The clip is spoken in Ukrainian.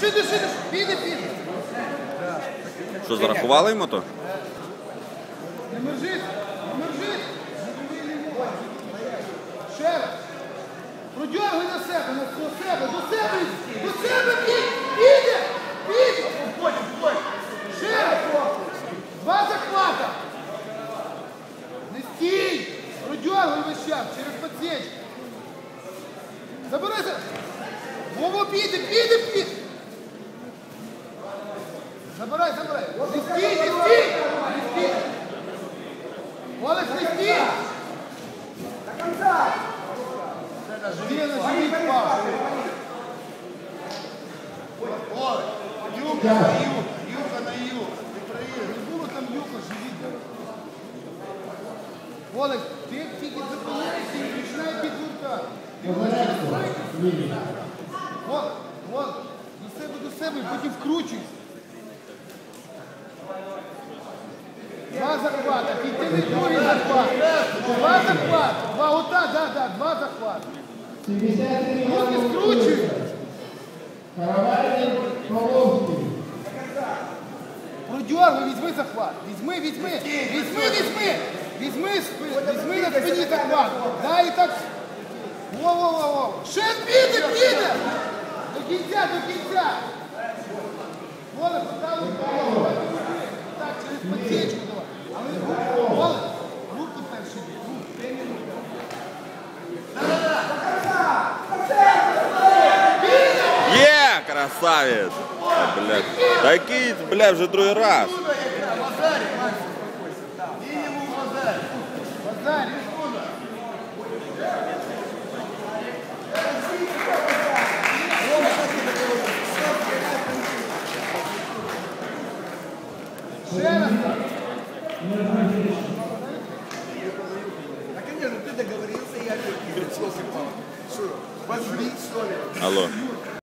Души, души. Піде, піде. Що, зарахували йому то? Не мержить, не мержить. Ще раз. Продьоргуй на себе, на до себе, до себе, до себе, піде, піде. Ще раз. Два захвата. Не стій. Продьоргуй весь час, через подсечку. Забирайся. Вова, піде, піде, піде. Забирай, забирай. Не стій, не стій. Не стій. Олег, не стій. До конца. Діна, живіть, пав. Олег, юбка на юг, юбка на юг. Ти проїзд. Не було там юбка, живіть. Олег, ти тільки зупинився і починає підвертати. Ти будеш Вон, вон, до себе, до себе, потім вкручуйся. Два захвата, піти не другий захват. Два захвата, два ота, да, да, два захвата. Руки скручуй. Каравайний Павловський. Продьоргуй, візьми захват. Візьми, візьми, візьми, візьми. Візьми, спи- візьми на спині захват. Да, і так. Во-во-во-во. Ще піде, піде. До кінця, до кінця. Красавец. А, блядь. Такие, блядь, уже другой раз. Алло.